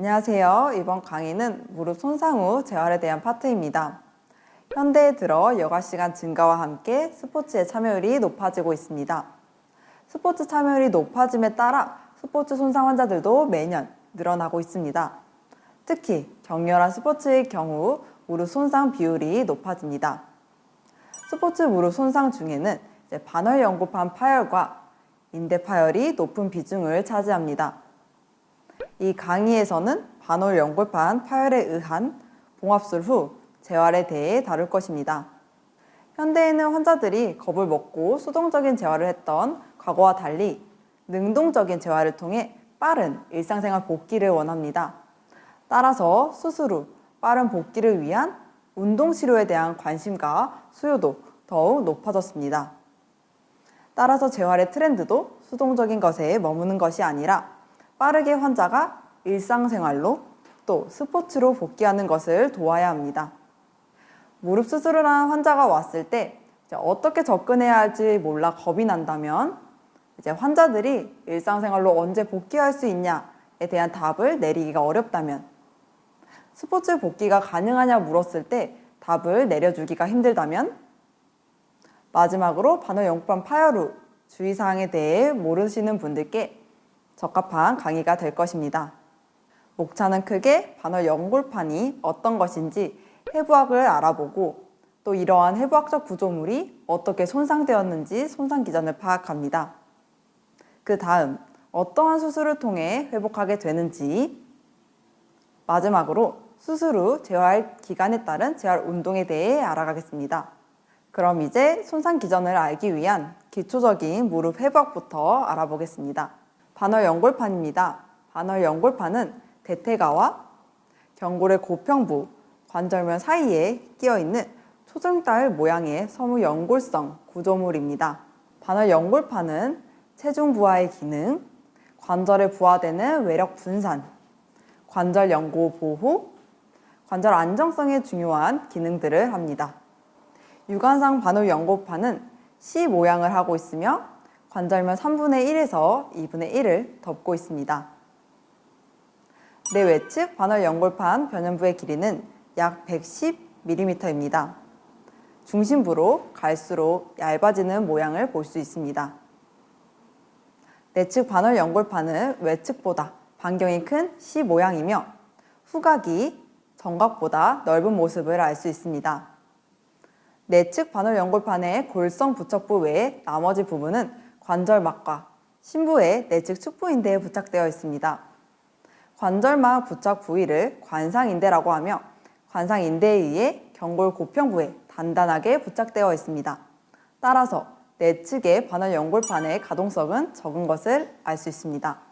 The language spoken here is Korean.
안녕하세요. 이번 강의는 무릎 손상 후 재활에 대한 파트입니다. 현대에 들어 여가 시간 증가와 함께 스포츠의 참여율이 높아지고 있습니다. 스포츠 참여율이 높아짐에 따라 스포츠 손상 환자들도 매년 늘어나고 있습니다. 특히 격렬한 스포츠의 경우 무릎 손상 비율이 높아집니다. 스포츠 무릎 손상 중에는 반월 연골판 파열과 인대 파열이 높은 비중을 차지합니다. 이 강의에서는 반월 연골판 파열에 의한 봉합술 후 재활에 대해 다룰 것입니다. 현대에는 환자들이 겁을 먹고 수동적인 재활을 했던 과거와 달리 능동적인 재활을 통해 빠른 일상생활 복귀를 원합니다. 따라서 수술 후 빠른 복귀를 위한 운동 치료에 대한 관심과 수요도 더욱 높아졌습니다. 따라서 재활의 트렌드도 수동적인 것에 머무는 것이 아니라 빠르게 환자가 일상생활로 또 스포츠로 복귀하는 것을 도와야 합니다. 무릎 수술을 한 환자가 왔을 때 어떻게 접근해야 할지 몰라 겁이 난다면 이제 환자들이 일상생활로 언제 복귀할 수 있냐에 대한 답을 내리기가 어렵다면 스포츠 복귀가 가능하냐 물었을 때 답을 내려주기가 힘들다면 마지막으로 반월 연골판 파열 후 주의사항에 대해 모르시는 분들께 적합한 강의가 될 것입니다. 목차는 크게 반월 연골판이 어떤 것인지 해부학을 알아보고 또 이러한 해부학적 구조물이 어떻게 손상되었는지 손상 기전을 파악합니다. 그 다음 어떠한 수술을 통해 회복하게 되는지 마지막으로 수술 후 재활 기간에 따른 재활 운동에 대해 알아가겠습니다. 그럼 이제 손상 기전을 알기 위한 기초적인 무릎 회복부터 알아보겠습니다. 반월 연골판입니다. 반월 연골판은 대퇴가와 경골의 고평부, 관절면 사이에 끼어 있는 초점달 모양의 섬유 연골성 구조물입니다. 반월 연골판은 체중 부하의 기능, 관절에 부하되는 외력 분산, 관절 연고 보호, 관절 안정성에 중요한 기능들을 합니다. 유관상 반월 연골판은 C 모양을 하고 있으며 관절면 3분의 1에서 2분의 1을 덮고 있습니다. 내 외측 반월 연골판 변연부의 길이는 약 110mm입니다. 중심부로 갈수록 얇아지는 모양을 볼 수 있습니다. 내측 반월 연골판은 외측보다 반경이 큰 C 모양이며 후각이 정각보다 넓은 모습을 알 수 있습니다. 내측 반월 연골판의 골성 부척부 외에 나머지 부분은 관절막과 심부의 내측 축부인대에 부착되어 있습니다. 관절막 부착 부위를 관상인대라고 하며 관상인대에 의해 경골 고평부에 단단하게 부착되어 있습니다. 따라서 내측의 반월 연골판의 가동성은 적은 것을 알 수 있습니다.